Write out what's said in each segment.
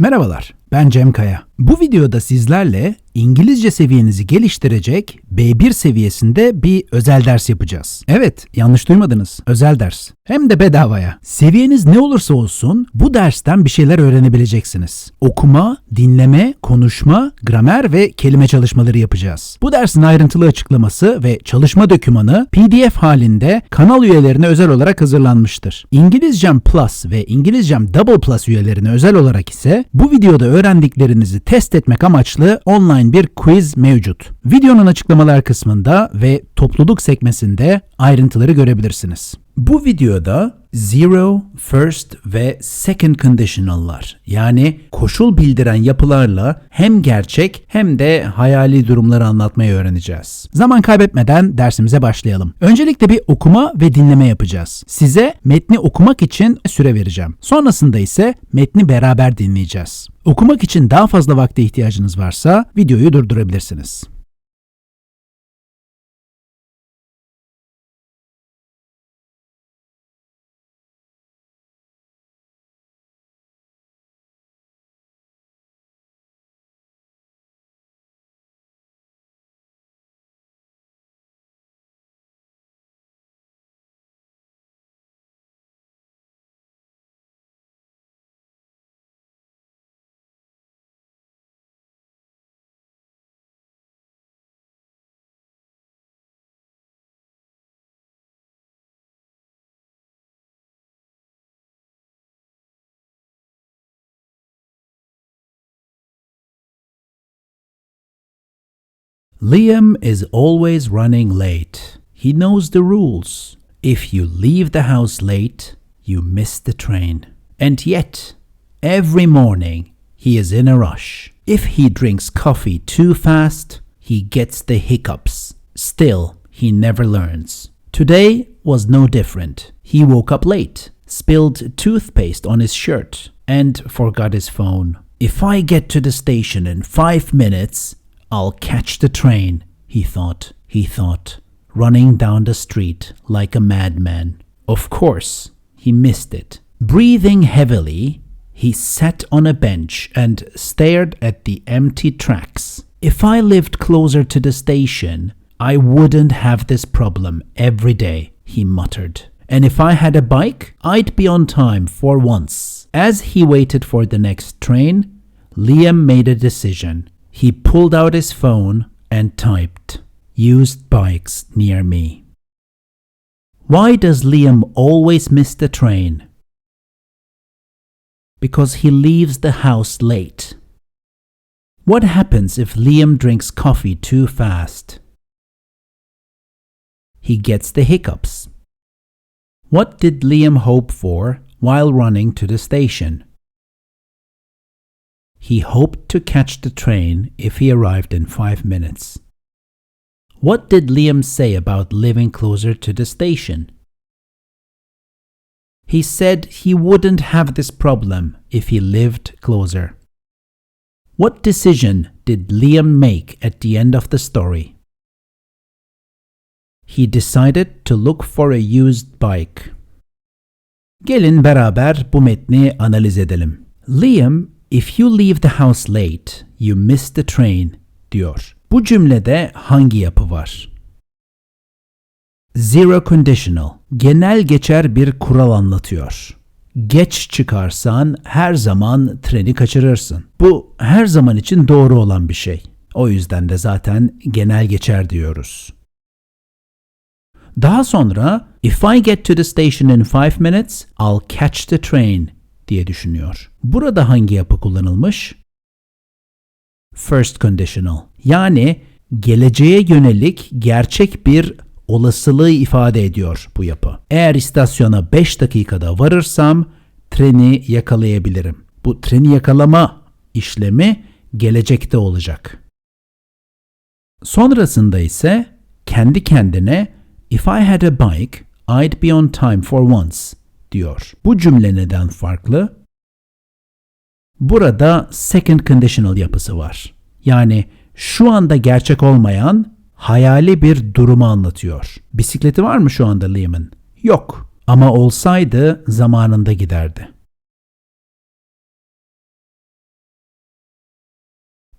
Merhabalar, ben Cem Kaya. Bu videoda sizlerle İngilizce seviyenizi geliştirecek B1 seviyesinde bir özel ders yapacağız. Evet, yanlış duymadınız. Özel ders. Hem de bedavaya. Seviyeniz ne olursa olsun bu dersten bir şeyler öğrenebileceksiniz. Okuma, dinleme, konuşma, gramer ve kelime çalışmaları yapacağız. Bu dersin ayrıntılı açıklaması ve çalışma dokümanı PDF halinde kanal üyelerine özel olarak hazırlanmıştır. İngilizcem Plus ve İngilizcem Double Plus üyelerine özel olarak ise bu videoda öğrendiklerinizi test etmek amaçlı online bir quiz mevcut. Videonun açıklamalar kısmında ve topluluk sekmesinde ayrıntıları görebilirsiniz. Bu videoda zero, first ve second conditional'lar yani koşul bildiren yapılarla hem gerçek hem de hayali durumları anlatmayı öğreneceğiz. Zaman kaybetmeden dersimize başlayalım. Öncelikle bir okuma ve dinleme yapacağız. Size metni okumak için süre vereceğim. Sonrasında ise metni beraber dinleyeceğiz. Okumak için daha fazla vakte ihtiyacınız varsa videoyu durdurabilirsiniz. Liam is always running late. He knows the rules. If you leave the house late, you miss the train. And yet, every morning, he is in a rush. If he drinks coffee too fast, he gets the hiccups. Still, he never learns. Today was no different. He woke up late, spilled toothpaste on his shirt, and forgot his phone. If I get to the station in five minutes, I'll catch the train, he thought. He thought, running down the street like a madman. Of course, he missed it. Breathing heavily, he sat on a bench and stared at the empty tracks. If I lived closer to the station, I wouldn't have this problem every day, he muttered. And if I had a bike, I'd be on time for once. As he waited for the next train, Liam made a decision. He pulled out his phone and typed, Used bikes near me. Why does Liam always miss the train? Because he leaves the house late. What happens if Liam drinks coffee too fast? He gets the hiccups. What did Liam hope for while running to the station? He hoped to catch the train if he arrived in five minutes. What did Liam say about living closer to the station? He said he wouldn't have this problem if he lived closer. What decision did Liam make at the end of the story? He decided to look for a used bike. Gelin beraber bu metni analiz edelim. Liam If you leave the house late, you miss the train diyor. Bu cümlede hangi yapı var? Zero conditional. Genel geçer bir kural anlatıyor. Geç çıkarsan her zaman treni kaçırırsın. Bu her zaman için doğru olan bir şey. O yüzden de zaten genel geçer diyoruz. Daha sonra if I get to the station in five minutes, I'll catch the train diye düşünüyor. Burada hangi yapı kullanılmış? First conditional. Yani geleceğe yönelik gerçek bir olasılığı ifade ediyor bu yapı. Eğer istasyona 5 dakikada varırsam treni yakalayabilirim. Bu treni yakalama işlemi gelecekte olacak. Sonrasında ise kendi kendine if I had a bike, I'd be on time for once diyor. Bu cümle neden farklı? Burada second conditional yapısı var. Yani şu anda gerçek olmayan hayali bir durumu anlatıyor. Bisikleti var mı şu anda Liam'ın? Yok. Ama olsaydı zamanında giderdi.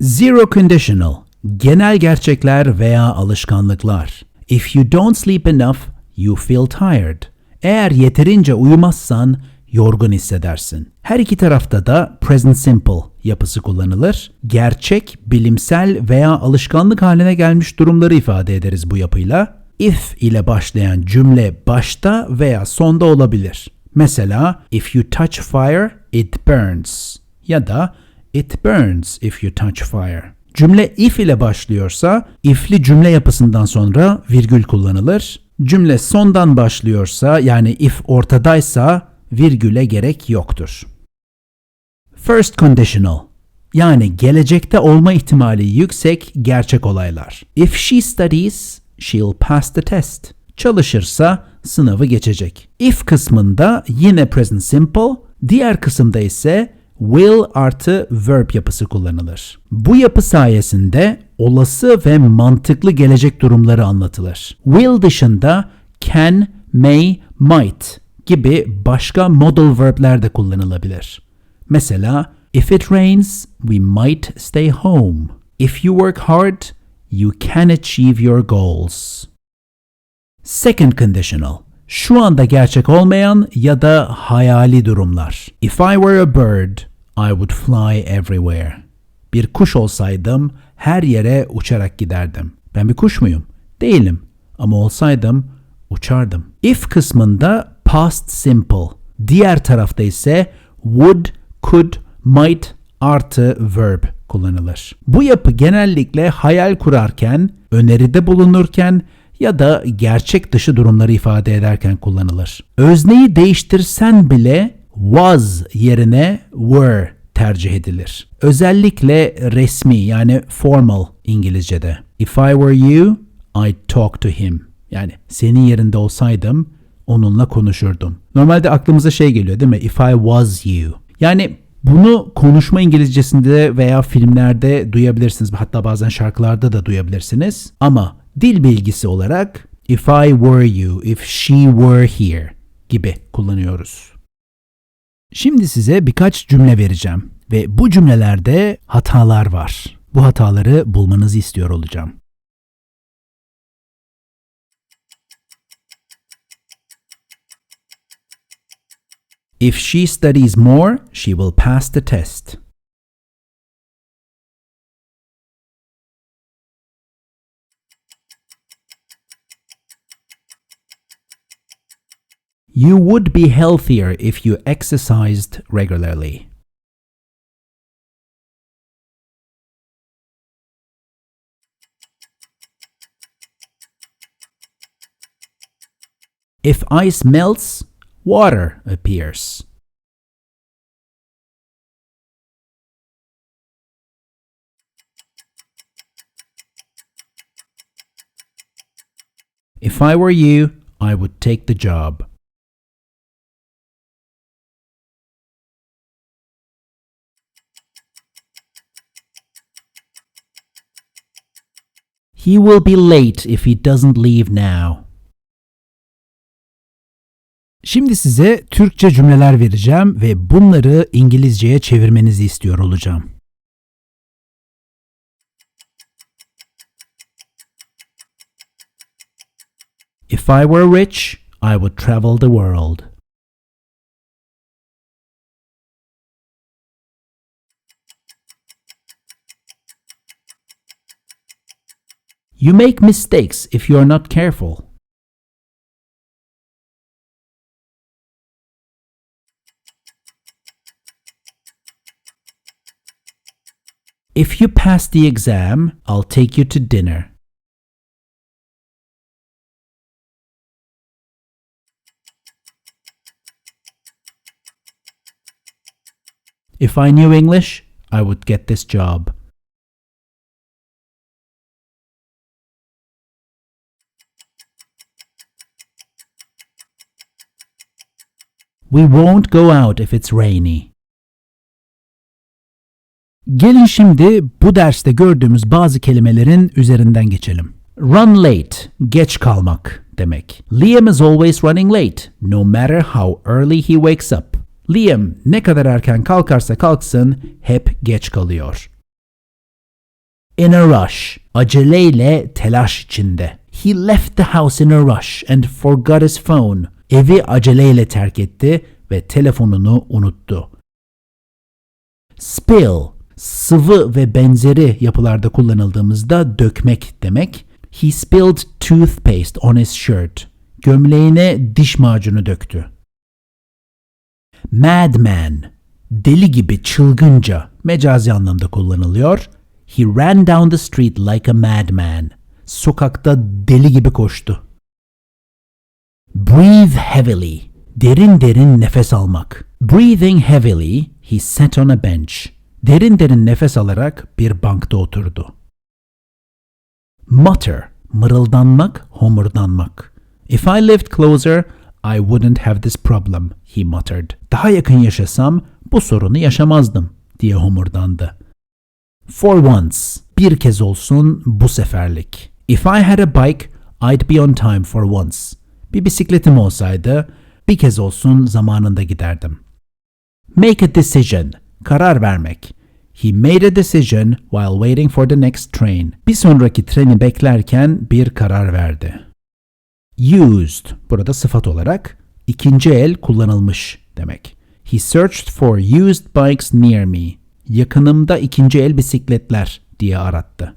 Zero conditional. Genel gerçekler veya alışkanlıklar. If you don't sleep enough, you feel tired. Eğer yeterince uyumazsan yorgun hissedersin. Her iki tarafta da present simple yapısı kullanılır. Gerçek, bilimsel veya alışkanlık haline gelmiş durumları ifade ederiz bu yapıyla. If ile başlayan cümle başta veya sonda olabilir. Mesela if you touch fire, it burns. Ya da it burns if you touch fire. Cümle if ile başlıyorsa if'li cümle yapısından sonra virgül kullanılır. Cümle sondan başlıyorsa yani if ortadaysa virgüle gerek yoktur. First conditional yani gelecekte olma ihtimali yüksek gerçek olaylar. If she studies, she'll pass the test. Çalışırsa sınavı geçecek. If kısmında yine present simple, diğer kısımda ise will artı verb yapısı kullanılır. Bu yapı sayesinde olası ve mantıklı gelecek durumları anlatılır. Will dışında can, may, might gibi başka modal verb'ler de kullanılabilir. Mesela if it rains, we might stay home. If you work hard, you can achieve your goals. Second conditional. Şu anda gerçek olmayan ya da hayali durumlar. If I were a bird, I would fly everywhere. Bir kuş olsaydım her yere uçarak giderdim. Ben bir kuş muyum? Değilim. Ama olsaydım uçardım. If kısmında past simple. Diğer tarafta ise would, could, might artı verb kullanılır. Bu yapı genellikle hayal kurarken, öneride bulunurken ya da gerçek dışı durumları ifade ederken kullanılır. Özneyi değiştirsen bile was yerine were tercih edilir. Özellikle resmi yani formal İngilizce'de. If I were you, I'd talk to him. Yani senin yerinde olsaydım onunla konuşurdum. Normalde aklımıza şey geliyor değil mi? If I was you. Yani bunu konuşma İngilizcesinde veya filmlerde duyabilirsiniz. Hatta bazen şarkılarda da duyabilirsiniz. Ama dil bilgisi olarak if I were you, if she were here gibi kullanıyoruz. Şimdi size birkaç cümle vereceğim ve bu cümlelerde hatalar var. Bu hataları bulmanızı istiyor olacağım. If she studies more, she will pass the test. You would be healthier if you exercised regularly. If ice melts, water appears. If I were you, I would take the job. He will be late if he doesn't leave now. Şimdi size Türkçe cümleler vereceğim ve bunları İngilizceye çevirmenizi istiyor olacağım. If I were rich, I would travel the world. You make mistakes if you are not careful. If you pass the exam, I'll take you to dinner. If I knew English, I would get this job. We won't go out if it's rainy. Gelin şimdi bu derste gördüğümüz bazı kelimelerin üzerinden geçelim. Run late, geç kalmak demek. Liam is always running late, no matter how early he wakes up. Liam ne kadar erken kalkarsa kalksın hep geç kalıyor. In a rush. Aceleyle telaş içinde. He left the house in a rush and forgot his phone. Evi aceleyle terk etti ve telefonunu unuttu. Spill, sıvı ve benzeri yapılarda kullanıldığımızda dökmek demek. He spilled toothpaste on his shirt. Gömleğine diş macunu döktü. Madman, deli gibi çılgınca mecazi anlamda kullanılıyor. He ran down the street like a madman. Sokakta deli gibi koştu. Breathe heavily. Derin derin nefes almak. Breathing heavily, he sat on a bench. Derin derin nefes alarak bir bankta oturdu. Mutter, mırıldanmak, homurdanmak. If I lived closer, I wouldn't have this problem, he muttered. Daha yakın yaşasam bu sorunu yaşamazdım, diye homurdandı. For once, bir kez olsun bu seferlik. If I had a bike, I'd be on time for once. Bir bisikletim olsaydı, bir kez olsun zamanında giderdim. Make a decision, karar vermek. He made a decision while waiting for the next train. Bir sonraki treni beklerken bir karar verdi. Used, burada sıfat olarak ikinci el kullanılmış demek. He searched for used bikes near me. Yakınımda ikinci el bisikletler diye arattı.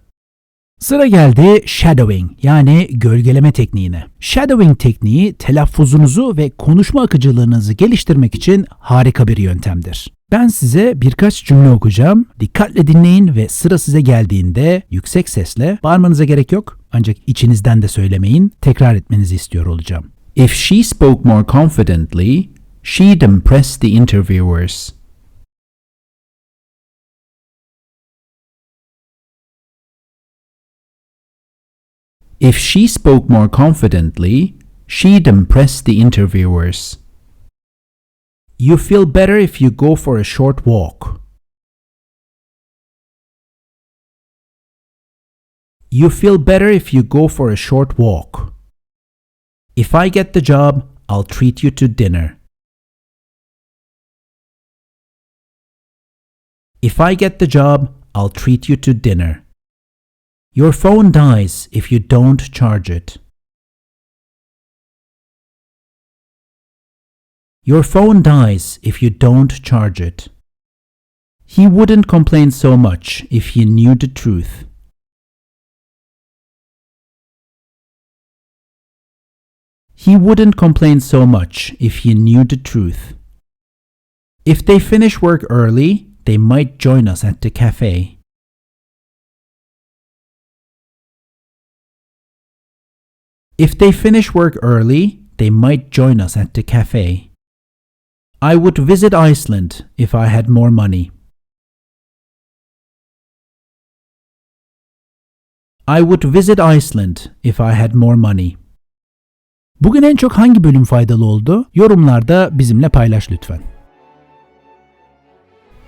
Sıra geldi shadowing yani gölgeleme tekniğine. Shadowing tekniği telaffuzunuzu ve konuşma akıcılığınızı geliştirmek için harika bir yöntemdir. Ben size birkaç cümle okuyacağım. Dikkatle dinleyin ve sıra size geldiğinde yüksek sesle bağırmanıza gerek yok ancak içinizden de söylemeyin, tekrar etmenizi istiyor olacağım. If she spoke more confidently, she'd impress the interviewers. If she spoke more confidently, she'd impress the interviewers. You feel better if you go for a short walk. You feel better if you go for a short walk. If I get the job, I'll treat you to dinner. If I get the job, I'll treat you to dinner. Your phone dies if you don't charge it. Your phone dies if you don't charge it. He wouldn't complain so much if he knew the truth. He wouldn't complain so much if he knew the truth. If they finish work early, they might join us at the cafe. If they finish work early, they might join us at the cafe. I would visit Iceland if I had more money. I would visit Iceland if I had more money. Bugün en çok hangi bölüm faydalı oldu? Yorumlarda bizimle paylaş lütfen.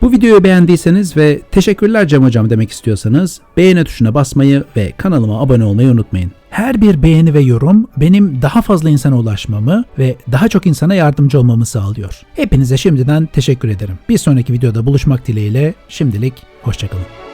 Bu videoyu beğendiyseniz ve teşekkürler Cem Hocam demek istiyorsanız beğeni tuşuna basmayı ve kanalıma abone olmayı unutmayın. Her bir beğeni ve yorum benim daha fazla insana ulaşmamı ve daha çok insana yardımcı olmamı sağlıyor. Hepinize şimdiden teşekkür ederim. Bir sonraki videoda buluşmak dileğiyle şimdilik hoşçakalın.